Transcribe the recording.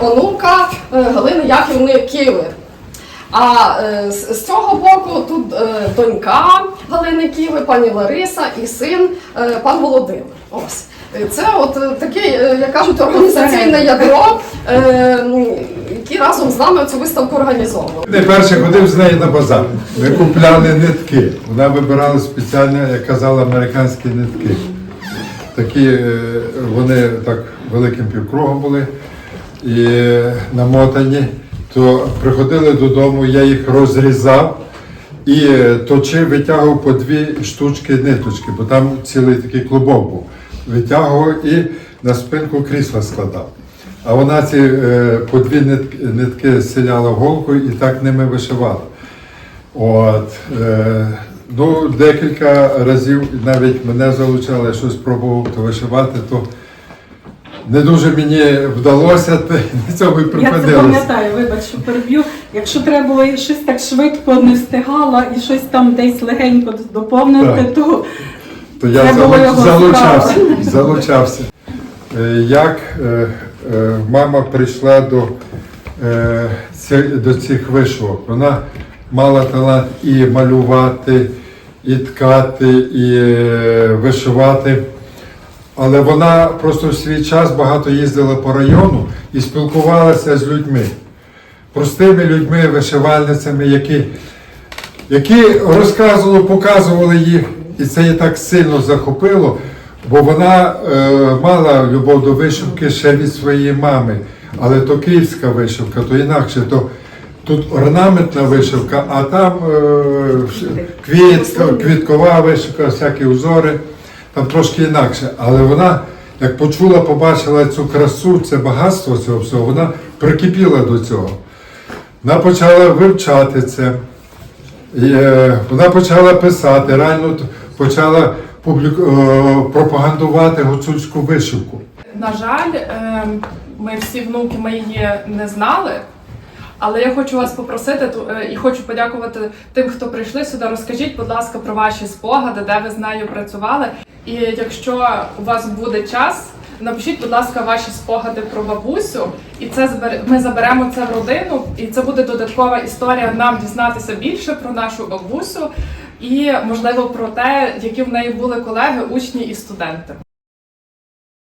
онука е, Галини Яківни Киви. А е, з, цього боку тут е, донька Галини Ківи, пані Лариса і син пан Володимир. Ось. Це от таке, як кажуть, організаційне ядро, які разом з нами цю виставку організовували. Не перше ходив з нею на базар. Ми купляли нитки. Вона вибирала спеціально, як казала, американські нитки. Такі вони так великим півкругом були і намотані. То приходили додому, я їх розрізав і точив, витягував по дві штучки ниточки, бо там цілий такий клубок був. Витягував і на спинку крісла складав. А вона ці е, по дві нитки, нитки селяла в голку і так ними вишивала. От, е, ну, декілька разів навіть мене залучали, я щось пробував то вишивати, то не дуже мені вдалося, на цьому і Я це пам'ятаю, вибач, що переб'ю. Якщо треба було щось так швидко не встигала і щось там десь легенько доповнити, Так. то То я залучався. залучався. Е, Як е, е, мама прийшла до, до цих вишивок, вона мала талант і малювати, і ткати, і вишивати. Але вона просто в свій час багато їздила по району і спілкувалася з людьми, простими людьми, вишивальницями, які які розказували, показували їх, і це її так сильно захопило, бо вона е, мала любов до вишивки ще від своєї мами. Але то київська вишивка, то інакше, то тут орнаментна вишивка, а там е, квітка, квіткова вишивка, всякі узори, там трошки інакше. Але вона, як почула, побачила цю красу, це багатство цього всього, вона прикипіла до цього. Вона почала вивчати це. І, е, вона почала писати, реально почала публіку, е, пропагандувати гуцульську вишивку. На жаль, ем, ми всі внуки ми не знали. Але я хочу вас попросити е, і хочу подякувати тим, хто прийшли сюди. Розкажіть, будь ласка, про ваші спогади, де ви з нею працювали. І якщо у вас буде час, напишіть, будь ласка, ваші спогади про бабусю, і це ми заберемо це в родину, і це буде додаткова історія нам дізнатися більше про нашу бабусю і можливо про те, які в неї були колеги, учні і студенти.